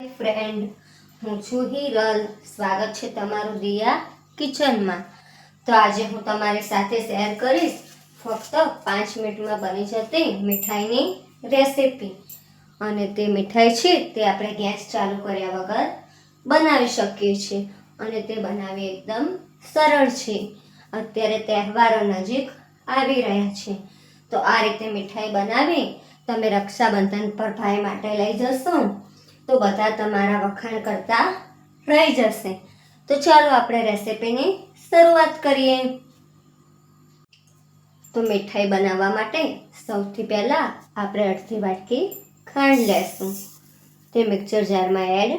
Friend હું છું હિરલ. સ્વાગત છે તમારું દિયા કિચનમાં. તો આજે હું તમારી સાથે શેર કરીશ ફક્ત પાંચ મિનિટમાં બની જતી મીઠાઈની રેસીપી. અને તે મીઠાઈ છે તે આપણે ગેસ ચાલુ કર્યા વગર બનાવી શકીએ છીએ. અને તે બનાવવી એકદમ સરળ છે. અત્યારે તહેવારો નજીક આવી રહ્યા છે. તો આ રીતે મીઠાઈ બનાવી તમે રક્ષાબંધન પર ભાઈ માટે લઈ જશો તો બધા તમારા વખાણ કરતા રહી જશે. તો ચાલો આપણે રેસીપીની શરૂઆત કરીએ. તો મીઠાઈ બનાવવા માટે સૌથી પહેલાં આપણે અડધી વાટકી ખાંડ લેશું. તે મિક્સર જારમાં એડ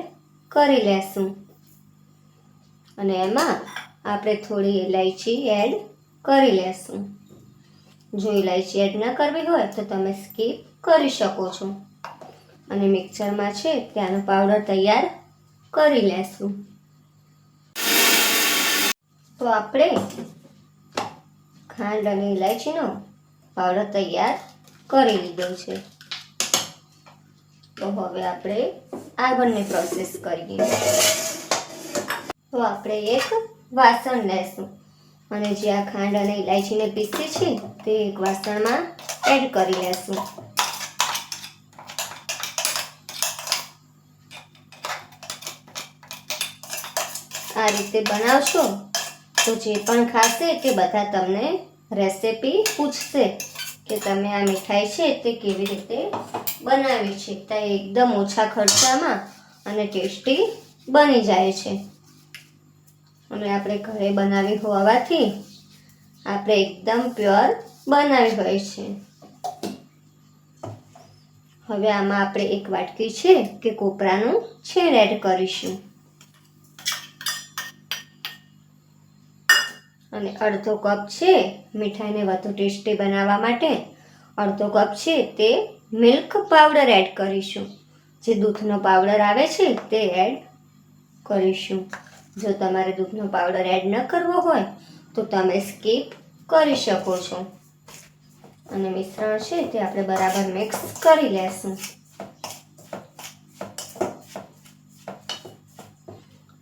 કરી લેશું. અને એમાં આપણે થોડી ઇલાયચી એડ કરી લેશું. જો ઇલાયચી એડ ન કરવી હોય તો તમે સ્કીપ કરી શકો છો. અને મિક્સરમાં છે ત્યાંનો પાવડર તૈયાર કરી લેશું. તો આપણે ખાંડ અને ઇલાયચીનો પાવડર તૈયાર કરી લીધો છે. તો હવે આપણે આગળની પ્રોસેસ કરીએ. તો આપણે એક વાસણ લેશું. અને જે આ ખાંડ અને ઇલાયચીને પીસી છે તે એક વાસણમાં એડ કરી લેશું. આ રીતે બનાવશો તો જે પણ ખાશે તે બધા તમને રેસીપી પૂછશે કે તમે આ મીઠાઈ છે તે કેવી રીતે બનાવી છે. તો એકદમ ઓછા ખર્ચામાં અને ટેસ્ટી બની જાય છે. અને આપણે ઘરે બનાવી હોવાથી આપણે એકદમ પ્યોર બનાવી હોય છે. હવે આમાં આપણે એક વાટકી છે કે કોપરાનું છેડ એડ કરીશું. અને અડધો કપ છે મીઠાઈને વધુ ટેસ્ટી બનાવવા માટે. અડધો કપ છે તે મિલ્ક પાવડર એડ કરીશું. જે દૂધનો પાવડર આવે છે તે એડ કરીશું. જો તમારે દૂધનો પાવડર એડ ન કરવો હોય, તો તમે સ્કીપ કરી શકો છો. અને મિશ્રણ છે તે આપણે બરાબર મિક્સ કરી લેશું.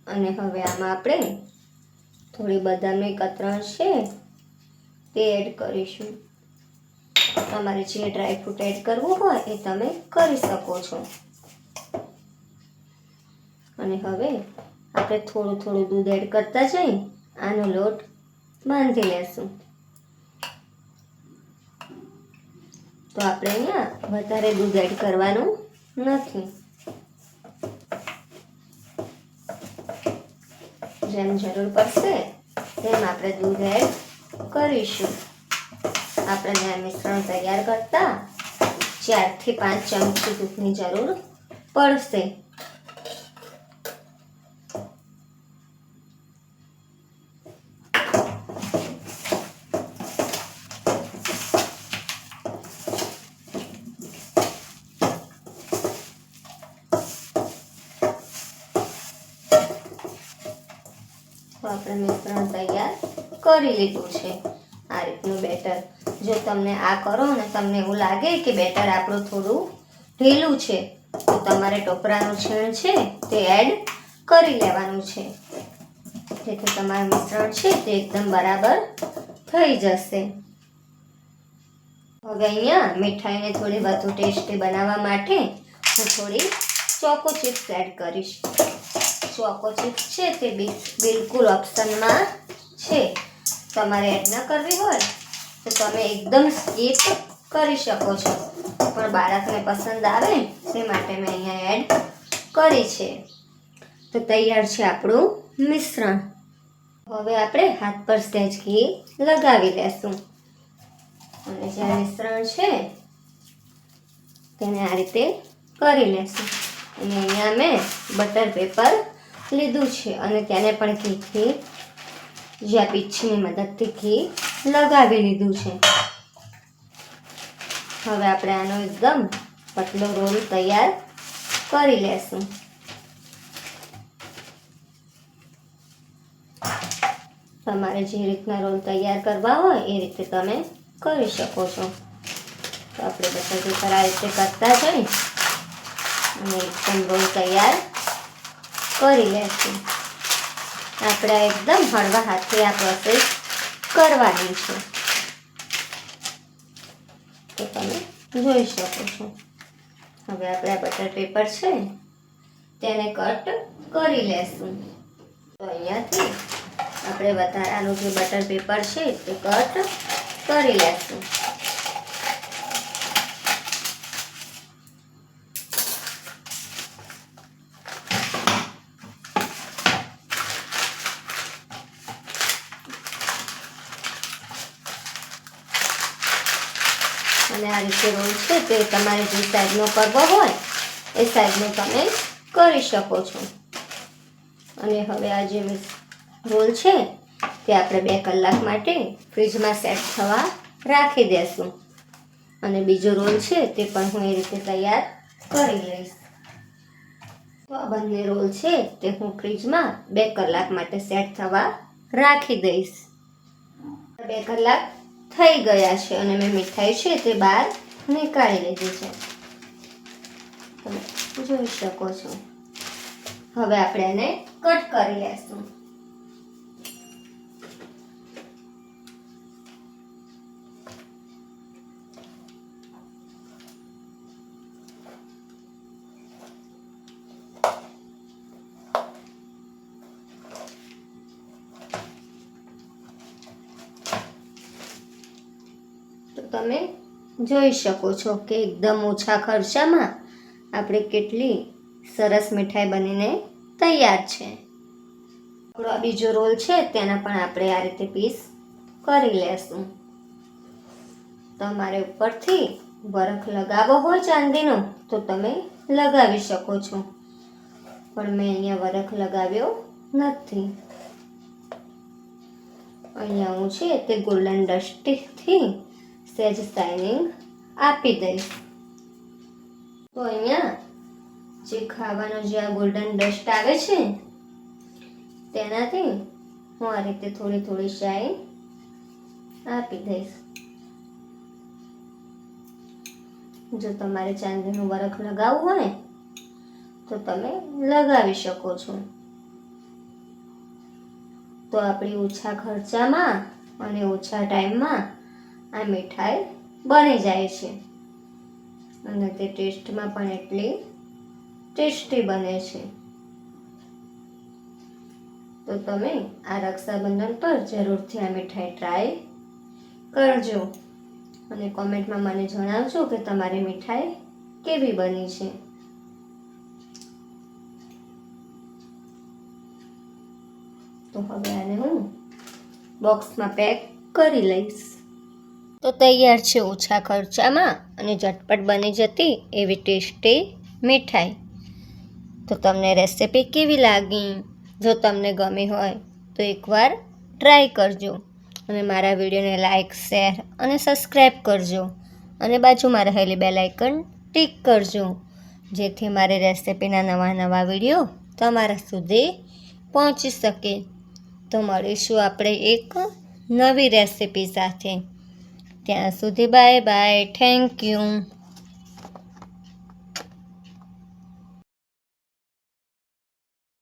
અને હવે આમાં આપણે થોડી બદામની કતરણ છે, તે એડ કરીશું. તમારે જે ડ્રાયફ્રૂટ એડ કરવું હોય એ તમે કરી શકો છો. અને હવે આપણે થોડું થોડું દૂધ એડ કરતા જઈ, આનો લોટ બાંધી લેશું. તો આપણે અહીંયા વધારે દૂધ એડ કરવાનું નથી. જેમ જરૂર પડશે, તેમ આપણે દૂધ એડ કરીશું. આપણે મિશ્રણ તૈયાર કરતા ચારથી પાંચ ચમચી દૂધની જરૂર પડશે. તો આપણે મિશ્રણ તૈયાર કરી લીધું છે. આ રીતનું બેટર. જો તમને આ કરો ને તમને એવું લાગે કે બેટર આપણું થોડું ઢીલું છે, તો તમારે ટોપરાનું છીણ છે તે એડ કરી લેવાનું છે. જેથી તમારું મિશ્રણ છે તે એકદમ બરાબર થઈ જશે. હવે અહીંયા મીઠાઈને થોડી વધુ ટેસ્ટી બનાવવા માટે હું થોડી ચોકો ચિપ્સ એડ કરીશ. ચોકો ચિપ્સ છે? તે બિલ- બિલકુલ ઓપ્શનમાં છે. તમારે એડ ન કરવી હોય, તો તમે એકદમ સ્કીપ કરી શકો છો. પણ બાળકને પસંદ આવે તે માટે મેં અહીંયા એડ કરી છે. તો તૈયાર છે આપણું મિશ્રણ. હવે આપણે હાથ પર સહેજ ઘી લગાવી લેશું. અને જે મિશ્રણ છે, તેને આ રીતે કરી લેશું. અને અહીંયા મેં બટર પેપર લીધું છે અને તેને પણ ઘીથી જ્યાં પીછીની મદદથી ઘી લગાવી લીધું છે. હવે આપણે આનો એકદમ પતલો રોલ તૈયાર કરી લેશું. તમારે જે રીતના રોલ તૈયાર કરવા હોય એ રીતે તમે કરી શકો છો. તો આપણે બધા જે આ રીતે કરતા જઈ અને એકદમ રોલ તૈયાર કરી લેશું. આપણે એકદમ હળવા હાથે આ પ્રોસેસ કરવાની છે. તો તમે જોઈ શકો છો. હવે આપણે આ બટર પેપર છે તેને કટ કરી લેશું. તો અહીંયાથી આપણે વધારાનું જે બટર પેપર છે તે કટ કરી લેશું. આ રીતે રોલ છે તે તમારે જે સાઈઝનો કરવો હોય એ સાઈઝનો તમે કરી શકો છો. અને હવે આ જે રોલ છે તે આપણે બે કલાક માટે ફ્રીજમાં સેટ થવા રાખી દેશું. અને બીજો રોલ છે તે પણ હું એ રીતે તૈયાર કરી લઈશ. તો આ બંને રોલ છે તે હું ફ્રીજમાં બે કલાક માટે સેટ થવા રાખી દઈશ. બે કલાક થઈ ગયા છે અને મેં મીઠાઈ છે તે બહાર નીકાળી લીધી છે. તમે જોઈ શકો છો. હવે આપણે એને કટ કરી લેશું. તમે જોઈ શકો છો કે એકદમ ઓછા ખર્ચામાં આપણે કેટલી સરસ મીઠાઈ બનીને તૈયાર છે. આપણો આ બીજો રોલ છે, તેના પણ આપણે આ રીતે પીસ કરી લેશું. તમારે ઉપરથી વરખ લગાવવો હોય ચાંદીનો, તો તમે લગાવી શકો છો. પણ મેં અહીંયા વરખ લગાવ્યો નથી. અહીંયા હું છે તે ગોલ્ડન ડસ્ટથી સહેજ શાઇનિંગ આપી દઈશ. તો અહીંયા જે ખાવાનો જે આ ગોલ્ડન ડસ્ટ આવે છે, તેનાથી હું આ રીતે થોડી થોડી શાઇન આપી દઈશ. જો તમારે ચાંદીનું વરખ લગાવવું હોય, તો તમે લગાવી શકો છો. તો આપણી ઓછા ખર્ચામાં અને ઓછા ટાઈમમાં આ મીઠાઈ બની જાય છે. અને તે ટેસ્ટમાં પણ એટલી ટેસ્ટી બને છે. તો તમે આ રક્ષાબંધન પર જરૂરથી આ મીઠાઈ ટ્રાય કરજો. અને કોમેન્ટમાં મને જણાવજો કે તમારી મીઠાઈ કેવી બની છે. તો હવે આને હું બોક્સમાં પેક કરી લઈશ. તો તૈયાર છે ઓછા ખર્ચામાં અને ઝટપટ બની જતી એવી ટેસ્ટી મીઠાઈ. તો તમને રેસિપી કેવી લાગી? જો તમને ગમી હોય તો એકવાર ટ્રાય કરજો. અને મારા વિડીયોને લાઇક શેર અને સબસ્ક્રાઈબ કરજો. અને બાજુમાં રહેલી બે લાઇકન ટિક કરજો. જેથી મારી રેસિપીના નવા નવા વીડિયો તમારા સુધી પહોંચી શકે. તો મળીશું આપણે એક નવી રેસિપી સાથે. ત્યાં સુધી બાય બાય થેન્ક યુ